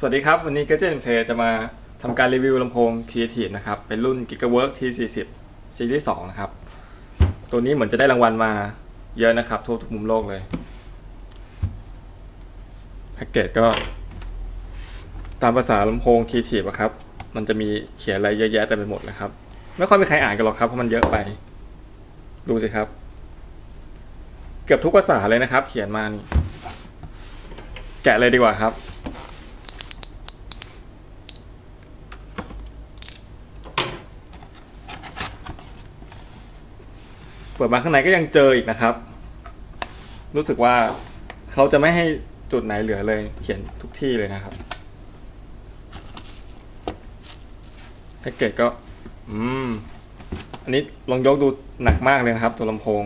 สวัสดีครับ วันนี้ Gadget Play จะมาทำการรีวิวลำโพง Creative นะครับ เป็นรุ่น GigaWork T40 ซีรีส์2นะครับ ตัวนี้เหมือนจะได้รางวัลมาเยอะนะครับ ทั่วทุกมุมโลกเลย แพ็กเกจก็ ตามภาษาลำโพง Creative อะครับ มันจะมีเขียนอะไรเยอะแยะเต็มไปหมดเลยครับ ไม่ค่อยมีใครอ่านกันหรอกครับ เพราะมันเยอะไป ดูสิครับ เกือบทุกภาษาเลยนะครับ เขียนมานี่แกะเลยดีกว่าครับ เปิดมาข้างในก็ยังเจออีกนะครับ รู้สึกว่าเขาจะไม่ให้จุดไหนเหลือเลย เขียนทุกที่เลยนะครับแพ็กเกจก็ อืม อันนี้ลองยกดูหนักมากเลยนะครับ ตัวลำโพง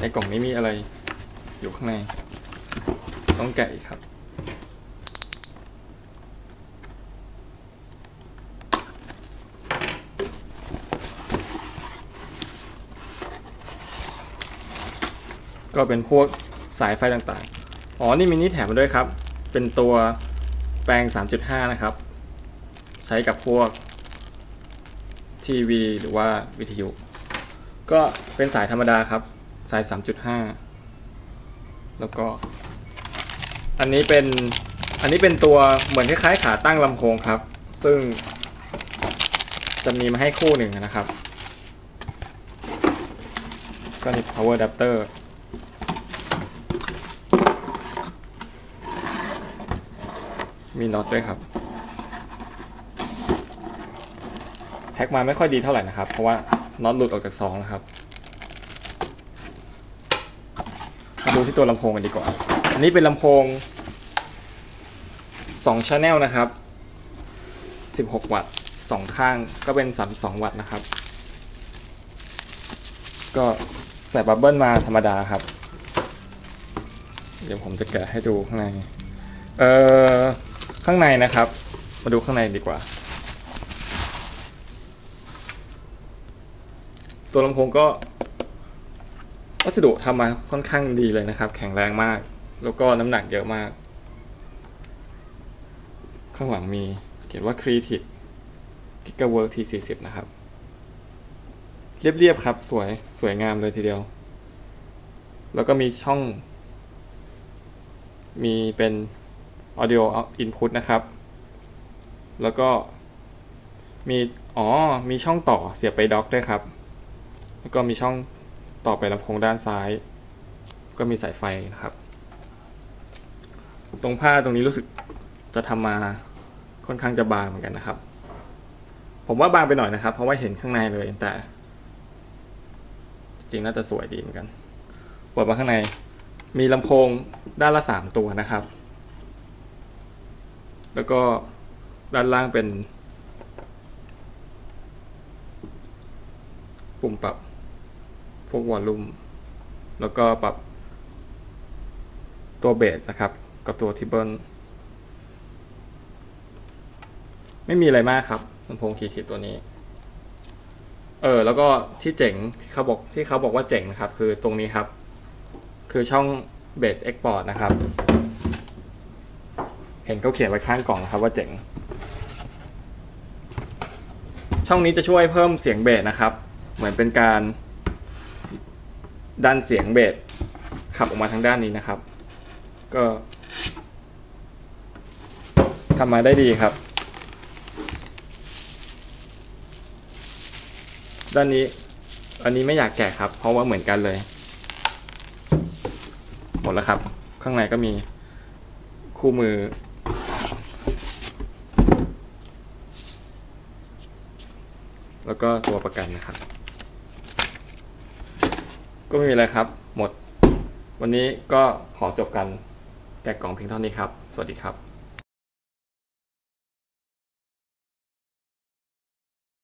ในกล่องนี้มีอะไรอยู่ข้างใน ต้องแกะอีกครับ ก็เป็นพวกสายไฟต่างๆ อ๋อ นี่มินิแถมมาด้วยครับ เป็นตัวแปลง 3.5 นะครับ ใช้กับพวกทีวีหรือว่าวิทยุ ก็เป็นสายธรรมดาครับ สาย 3.5 แล้วก็ อันนี้เป็น อันนี้เป็นตัวเหมือนคล้ายๆขาตั้งลำโพงครับ ซึ่งจะมีมาให้คู่หนึ่งนะครับ ก็นี่ power adapter มีน็อตด้วยครับแพ็กมาไม่ค่อยดีเท่าไหร่นะครับ เพราะว่าน็อตหลุดออกจากซองนะครับ มาดูที่ตัวลำโพงกันดีกว่า อันนี้เป็นลำโพง2 channel นะครับ 16 วัตต์สองข้างก็เป็น 32 วัตต์นะครับ ก็ใส่บับเบิลมาธรรมดาครับ เดี๋ยวผมจะแกะให้ดูข้างใน เอ่อ ข้างในนะครับ มาดูข้างในดีกว่า ตัวลำโพงก็วัสดุทำมาค่อนข้างดีเลยนะครับ แข็งแรงมาก แล้วก็น้ำหนักเยอะมาก ข้างหลังมีเขียนว่า Creative Gigawork T40 นะครับ เรียบๆครับ สวยสวยงามเลยทีเดียว แล้วก็มีช่อง มีเป็น audio input นะครับ แล้วก็มีอ๋อ มีช่องต่อเสียบไปด็อกด้วยครับ แล้วก็มีช่องต่อไปลำโพงด้านซ้าย ก็มีสายไฟนะครับ ตรงผ้าตรงนี้รู้สึกจะทำมาค่อนข้างจะบางเหมือนกันนะครับ ผมว่าบางไปหน่อยนะครับ เพราะว่าเห็นข้างในเลยแต่ จริงน่าจะสวยดีเหมือนกันเปิดมาข้างใน มีลำโพงด้านละสามตัวนะครับ แล้วก็ด้านล่างเป็นปุ่มปรับพวกวอลลุ่มแล้วก็ปรับตัวเบสนะครับ กับตัวทิเบิลไม่มีอะไรมากครับลำโพงคีย์ทิปตัวนี้ เออ แล้วก็ที่เจ๋งที่เขาบอกที่เขาบอกว่าเจ๋งนะครับ คือตรงนี้ครับ คือช่องเบสเอ็กพอร์ตนะครับ เห็นเขาเขียนไว้ข้างกล่องนะครับว่าเจ๋ง ช่องนี้จะช่วยเพิ่มเสียงเบสนะครับ เหมือนเป็นการ ดันเสียงเบสขับออกมาทางด้านนี้นะครับ ก็ทำมาได้ดีครับ ด้านนี้ อันนี้ไม่อยากแกะครับ เพราะว่าเหมือนกันเลย หมดแล้วครับ ข้างในก็มีคู่มือ แล้วก็ตัวประกันนะครับ ก็ไม่มีอะไรครับ หมด วันนี้ก็ขอจบกันแกะกล่องเพียงเท่านี้ครับ สวัสดีครับ